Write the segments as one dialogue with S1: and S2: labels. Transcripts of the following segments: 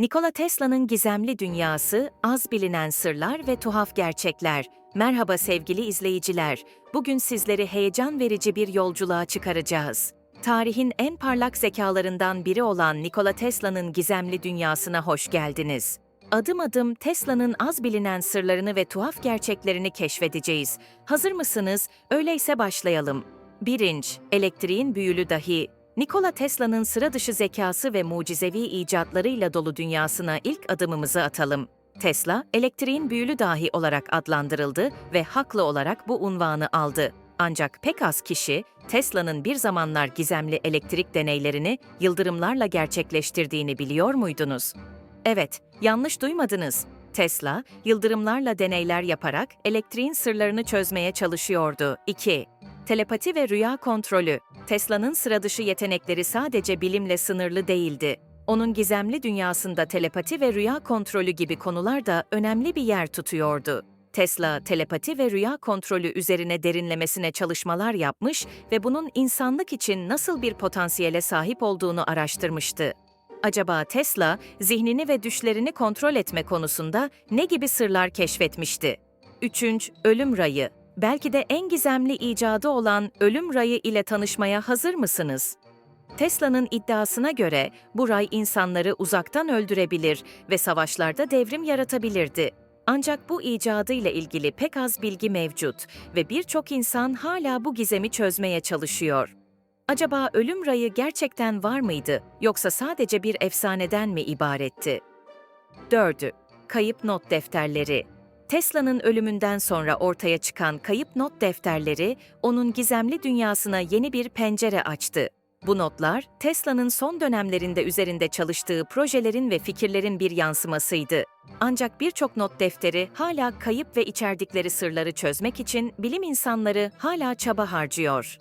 S1: Nikola Tesla'nın gizemli dünyası, az bilinen sırlar ve tuhaf gerçekler. Merhaba sevgili izleyiciler. Bugün sizleri heyecan verici bir yolculuğa çıkaracağız. Tarihin en parlak zekalarından biri olan Nikola Tesla'nın gizemli dünyasına hoş geldiniz. Adım adım Tesla'nın az bilinen sırlarını ve tuhaf gerçeklerini keşfedeceğiz. Hazır mısınız? Öyleyse başlayalım. 1. Elektriğin büyülü dahi. Nikola Tesla'nın sıra dışı zekası ve mucizevi icatlarıyla dolu dünyasına ilk adımımızı atalım. Tesla, elektriğin büyülü dahi olarak adlandırıldı ve haklı olarak bu unvanı aldı. Ancak pek az kişi, Tesla'nın bir zamanlar gizemli elektrik deneylerini yıldırımlarla gerçekleştirdiğini biliyor muydunuz? Evet, yanlış duymadınız. Tesla, yıldırımlarla deneyler yaparak elektriğin sırlarını çözmeye çalışıyordu. 2. Telepati ve rüya kontrolü. Tesla'nın sıradışı yetenekleri sadece bilimle sınırlı değildi. Onun gizemli dünyasında telepati ve rüya kontrolü gibi konular da önemli bir yer tutuyordu. Tesla, telepati ve rüya kontrolü üzerine derinlemesine çalışmalar yapmış ve bunun insanlık için nasıl bir potansiyele sahip olduğunu araştırmıştı. Acaba Tesla, zihnini ve düşlerini kontrol etme konusunda ne gibi sırlar keşfetmişti? 3. Ölüm rayı. Belki de en gizemli icadı olan ölüm rayı ile tanışmaya hazır mısınız? Tesla'nın iddiasına göre bu ray insanları uzaktan öldürebilir ve savaşlarda devrim yaratabilirdi. Ancak bu icadı ile ilgili pek az bilgi mevcut ve birçok insan hala bu gizemi çözmeye çalışıyor. Acaba ölüm rayı gerçekten var mıydı yoksa sadece bir efsaneden mi ibaretti? 4. Kayıp not defterleri. Tesla'nın ölümünden sonra ortaya çıkan kayıp not defterleri onun gizemli dünyasına yeni bir pencere açtı. Bu notlar Tesla'nın son dönemlerinde üzerinde çalıştığı projelerin ve fikirlerin bir yansımasıydı. Ancak birçok not defteri hala kayıp ve içerdikleri sırları çözmek için bilim insanları hala çaba harcıyor.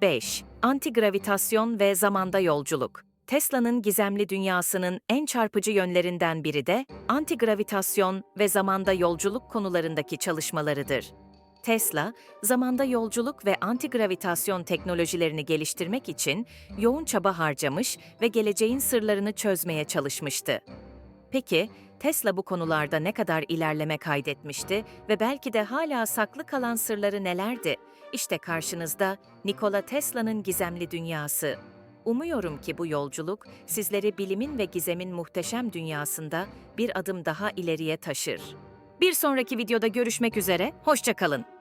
S1: 5. Antigravitasyon ve zamanda yolculuk. Tesla'nın gizemli dünyasının en çarpıcı yönlerinden biri de antigravitasyon ve zamanda yolculuk konularındaki çalışmalarıdır. Tesla, zamanda yolculuk ve antigravitasyon teknolojilerini geliştirmek için yoğun çaba harcamış ve geleceğin sırlarını çözmeye çalışmıştı. Peki, Tesla bu konularda ne kadar ilerleme kaydetmişti ve belki de hala saklı kalan sırları nelerdi? İşte karşınızda Nikola Tesla'nın gizemli dünyası. Umuyorum ki bu yolculuk sizleri bilimin ve gizemin muhteşem dünyasında bir adım daha ileriye taşır. Bir sonraki videoda görüşmek üzere, hoşça kalın.